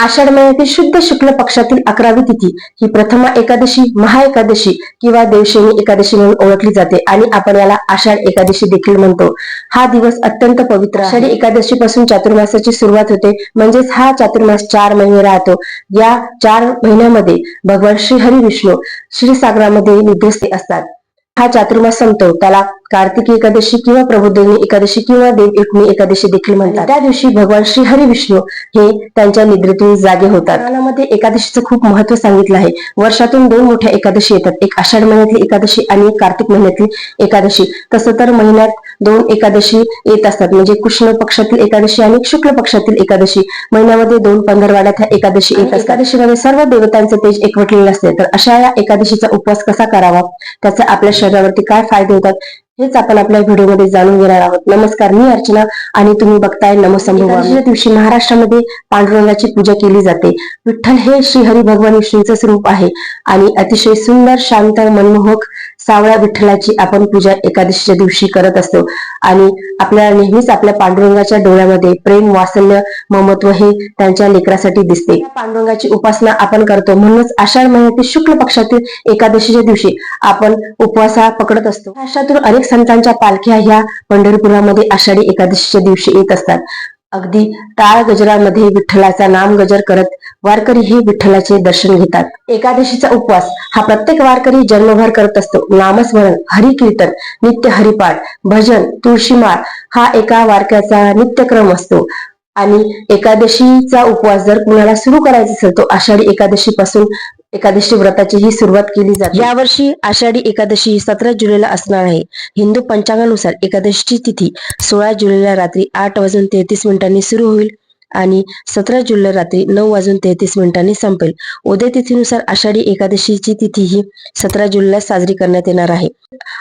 आषाढ महिन्यातील शुद्ध शुक्ल पक्षातील अकरावी तिथी ही प्रथमा एकादशी महा एकादशी किंवा देवशेनी एकादशी म्हणून ओळखली जाते आणि आपण याला आषाढ एकादशी देखील म्हणतो. हा दिवस अत्यंत पवित्र आषाढी एकादशी पासून चातुर्मासाची सुरुवात होते. म्हणजेच हा चातुर्मास चार महिने राहतो. या चार महिन्यामध्ये भगवान श्री हरी विष्णू श्रीसागरामध्ये निद्रस्ते असतात. हा चातुर्मास संपतो. त्याला कार्तिकी एकादशी किंवा प्रबोधिनी एकादशी किंवा देव एकमी एकादशी देखील म्हणतात. त्या दिवशी भगवान श्री हरी विष्णू हे त्यांच्या निद्रेतून जागे होतात. पुराणामध्ये एकादशीचं खूप महत्त्व सांगितलं आहे. वर्षातून दोन मोठ्या एकादशी येतात. एक आषाढ महिन्यातली एकादशी आणि एक कार्तिक महिन्यातली एकादशी. तसं तर महिन्यात दोन एकादशी येत असतात. म्हणजे कृष्ण पक्षातील एकादशी आणि शुक्ल पक्षातील एकादशी. महिन्यामध्ये दोन पंधरवाड्यात ह्या एकादशी येत असतात. एकादशीमध्ये सर्व देवतांचे तेज एकवटलेले असते. तर अशा या एकादशीचा उपवास कसा करावा? त्याचा आपल्या शरीरावरती काय फायदे होतात? हेच आपण आपल्या व्हिडिओमध्ये जाणून घेणार आहोत. नमस्कार मी अर्चना आणि तुम्ही बघताय नमसंभव एकादशीच्या दिवशी महाराष्ट्रामध्ये पांडुरंगाची पूजा केली जाते. विठ्ठल हे श्री हरी भगवान विष्णूचं स्वरूप आहे. आणि अतिशय सुंदर शांत मनमोहक सावळ्या विठ्ठलाची आपण पूजा एकादशीच्या दिवशी करत असतो. आणि आपल्याला नेहमीच आपल्या पांडुरंगाच्या डोळ्यामध्ये प्रेम वासल्य ममत्व हे त्यांच्या लेकरासाठी दिसते. पांडुरंगाची उपासना आपण करतो. म्हणूनच आषाढ महिन्यातील शुक्ल पक्षातील एकादशीच्या दिवशी आपण उपवासा पकडत असतो. महाराष्ट्रातून अनेक संतांच्या पालख्या ह्या पंढरपुरामध्ये आषाढी एकादशीच्या दिवशी येत असतात. अगदी टाळ गजरामध्ये विठ्ठलाचा नाम गजर करत वारकरी हे विठ्ठलाचे दर्शन घेतात. एकादशीचा उपवास हा प्रत्येक वारकरी जन्मभर करत असतो. नामस्मरण हरिकीर्तन नित्य हरिपाठ भजन तुळशीमाळ हा एका वारक्याचा नित्यक्रम असतो. आणि एकादशीचा उपवास जर कुणाला सुरू करायचा असेल तो आषाढी एकादशी पासून एकादशी व्रताची ही सुरुवात केली जाते. यावर्षी आषाढी एकादशी सतरा जुलैला असणार आहे. हिंदू पंचांगानुसार एकादशीची तिथी सोळा जुलैला रात्री आठ वाजून तेहतीस मिनिटांनी सुरू होईल. आणि सतरा जुलै रात्री नऊ वाजून तेहतीस मिनिटांनी संपेल. उद्या तिथीनुसार आषाढी एकादशीची तिथी ही सतरा जुलैला साजरी करण्यात येणार आहे.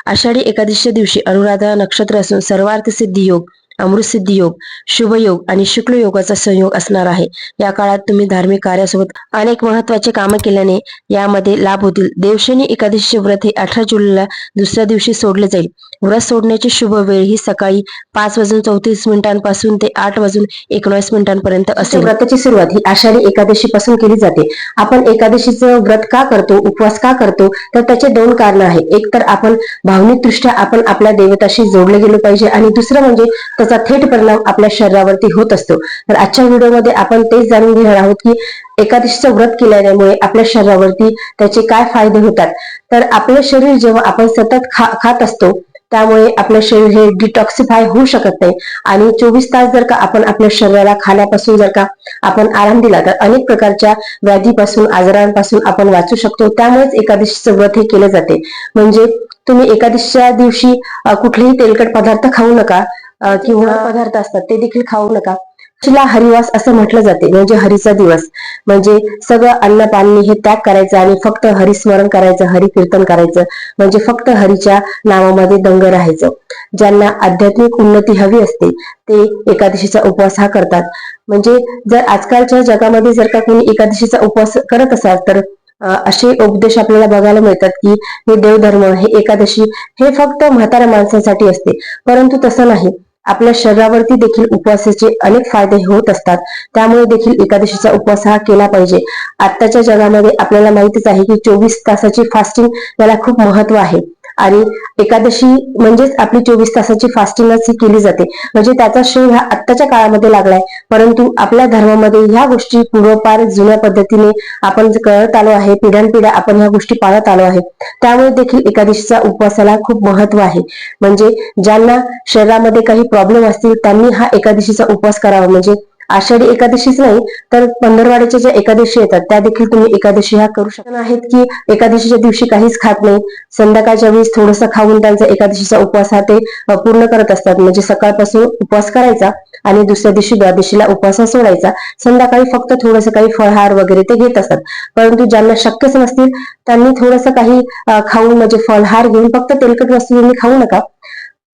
आषाढी एकादशीच्या दिवशी अनुराधा नक्षत्र असून सर्वार्थ सिद्धी योग अमृतसिद्धी योग शुभ योग आणि शुक्ल योगाचा संयोग असणार आहे. या काळात तुम्ही धार्मिक कार्यासोबत अनेक महत्त्वाचे कामं केल्याने यामध्ये लाभ होतील. देवशनी एकादशीचे व्रत हे अठरा जुलैला दुसऱ्या दिवशी सोडले जाईल. व्रत सोडण्याची शुभ वेळ ही सकाळी पाच वाजून चौतीस मिनिटांपासून ते आठ वाजून एकोणीस मिनिटांपर्यंत असेल. व्रताची सुरुवात ही आषाढी एकादशी पासून केली जाते. आपण एकादशीचं व्रत का करतो उपवास का करतो तर त्याचे दोन कारण आहेत. एक तर आपण भावनिक दृष्ट्या आपण आपल्या देवताशी जोडले गेलो पाहिजे आणि दुसरं म्हणजे त्याचा थेट परिणाम आपल्या शरीरावरती होत असतो. तर आजच्या व्हिडिओमध्ये आपण तेच जाणून घेणार आहोत की एकादशीचं व्रत केल्यामुळे आपल्या शरीरावरती त्याचे काय फायदे होतात. तर आपलं शरीर जेव्हा आपण सतत खा खात असतो त्यामुळे आपलं शरीर हे डिटॉक्सिफाय होऊ शकत नाही. आणि चोवीस तास जर का आपण आपल्या शरीराला खाण्यापासून जर का आपण आराम दिला तर अनेक प्रकारच्या व्याधीपासून आजारांपासून आपण वाचू शकतो. त्यामुळेच एकादशीचं व्रत हे केलं जाते. म्हणजे तुम्ही एकादशीच्या दिवशी कुठलेही तेलकट पदार्थ खाऊ नका. किंवा पदार्थ असतात ते देखील खाऊ नका. तिला हरिवास असं म्हटलं जाते म्हणजे हरीचा दिवस. म्हणजे सगळं अन्न पाणी हे त्याग करायचं आणि फक्त हरिस्मरण करायचं हरी कीर्तन करायचं. म्हणजे फक्त हरीच्या नावामध्ये दंग राहायचं. ज्यांना आध्यात्मिक उन्नती हवी असते ते एकादशीचा उपवास हा करतात. म्हणजे जर आजकालच्या जगामध्ये जर का कोणी एकादशीचा उपवास करत असाल तर असे उपदेश आपल्याला बघायला मिळतात की हे देवधर्म हे एकादशी हे फक्त म्हाताऱ्या माणसांसाठी असते. परंतु तसं नाही. आपल्या शरीरावरती देखील उपवासाचे अनेक फायदे होत असतात. त्यामुळे देखील एकादशीचा उपवास हा केला पाहिजे. आत्ताच्या जगामध्ये आपल्याला माहितीच आहे की चोवीस तासाची फास्टिंग याला खूप महत्त्व आहे. आणि एकादशी म्हणजेच आपली चोवीस तासाची फास्टिंगच ही केली जाते. म्हणजे त्याचा शोध हा आत्ताच्या काळामध्ये लागलाय. परंतु आपल्या धर्मामध्ये ह्या गोष्टी पूर्वपार जुन्या पद्धतीने आपण करत आलो आहे पिढ्यानपिढ्या आपण ह्या गोष्टी पाळत आलो आहे. त्यामुळे देखील एकादशीचा उपवासाला खूप महत्त्व आहे. म्हणजे ज्यांना शरीरामध्ये काही प्रॉब्लेम असतील त्यांनी हा एकादशीचा उपवास करावा. म्हणजे आषाढी एकादशीच नाही तर पंधरवाड्याच्या ज्या एकादशी येतात त्या देखील तुम्ही एकादशी ह्या करू शकता. आहेत की एकादशीच्या दिवशी काहीच खात नाही संध्याकाळच्या वेळेस थोडंसं खाऊन त्यांचा एकादशीचा उपवास हा ते पूर्ण करत असतात. म्हणजे सकाळपासून उपवास करायचा आणि दुसऱ्या दिवशी द्वादशीला उपवास सोडायचा. संध्याकाळी फक्त थोडंसं काही फळहार वगैरे ते घेत असतात. परंतु ज्यांना शक्यच नसतील त्यांनी थोडंसं काही खाऊन म्हणजे फळहार घेऊन फक्त तेलकट वस्तू तुम्ही खाऊ नका.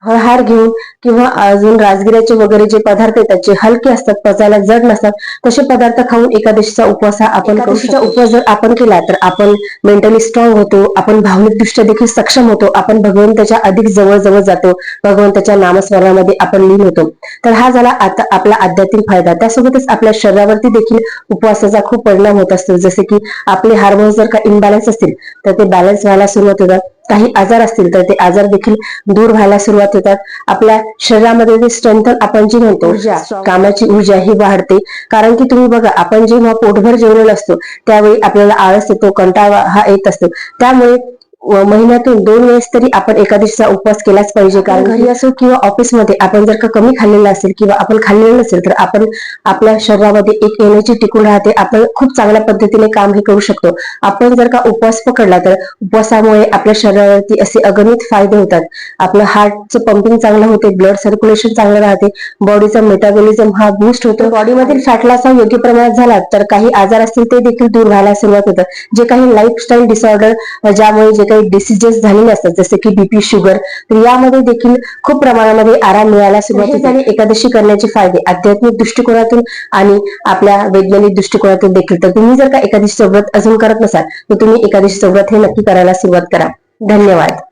फळहार घेऊन किंवा अजून राजगिऱ्याचे वगैरे जे पदार्थ येतात जे हलके असतात पचायला जड नसतात तसे पदार्थ खाऊन एकादशीचा उपवास हा आपण एकादशीचा उपवास जर आपण केला तर आपण मेंटली स्ट्रॉंग होतो आपण भावनिकदृष्ट्या देखील सक्षम होतो आपण भगवंताच्या अधिक जवळ जवळ जातो भगवंताच्या नामस्मरणामध्ये आपण लीन होतो. तर हा झाला आता आपला आध्यात्मिक फायदा. त्यासोबतच आपल्या शरीरावरती देखील उपवासाचा खूप परिणाम होत असतो. जसे की आपले हार्मोन्स जर का इनबॅलन्स असतील तर ते बॅलन्स व्हायला सुरुवात होतात. काही आजार असतील तर ते आजार देखील दूर व्हायला सुरुवात होतात. आपल्या शरीरामध्ये जे स्ट्रेंथन आपण जी म्हणतो ऊर्जा. कामाची ऊर्जा ही वाढते. कारण की तुम्ही बघा आपण जेव्हा पोटभर जेवलेलो असतो त्यावेळी आपल्याला आळस येतो कंटाळा हा येत असतो. त्यामुळे महिन्यातून दोन वेळेस तरी आपण एकादशीचा उपवास केलाच पाहिजे. कारण घरी असो किंवा ऑफिसमध्ये आपण जर का कमी खाल्लेलं असेल किंवा आपण खाल्लेलं नसेल तर आपण आपल्या शरीरामध्ये एक एनर्जी टिकून राहते. आपण खूप चांगल्या पद्धतीने काम हे करू शकतो. आपण जर का उपवास पकडला तर उपवासामुळे आपल्या शरीरावरती असे अगणित फायदे होतात. आपलं हार्टचं पंपिंग चांगलं होते ब्लड सर्क्युलेशन चांगलं राहते बॉडीचा मेटाबॉलिझम हा बूस्ट होतो. बॉडीमधील फॅटलाचा योग्य प्रमाणात झाला तर काही आजार असतील ते देखील दूर व्हायला सुरुवात होतात जे काही लाईफस्टाईल डिसऑर्डर ज्यामुळे जे काही डिसिजेस झालेले असतात जसे की बीपी शुगर तर यामध्ये देखील खूप प्रमाणामध्ये आराम मिळायला सुरुवात होते. आणि एकादशी करण्याचे फायदे आध्यात्मिक दृष्टिकोनातून आणि आपल्या वैज्ञानिक दृष्टिकोनातून देखील. तर तुम्ही जर का एकादशी व्रत अजून करत नसाल तर तुम्ही एकादशी व्रत हे नक्की करायला सुरुवात करा. धन्यवाद.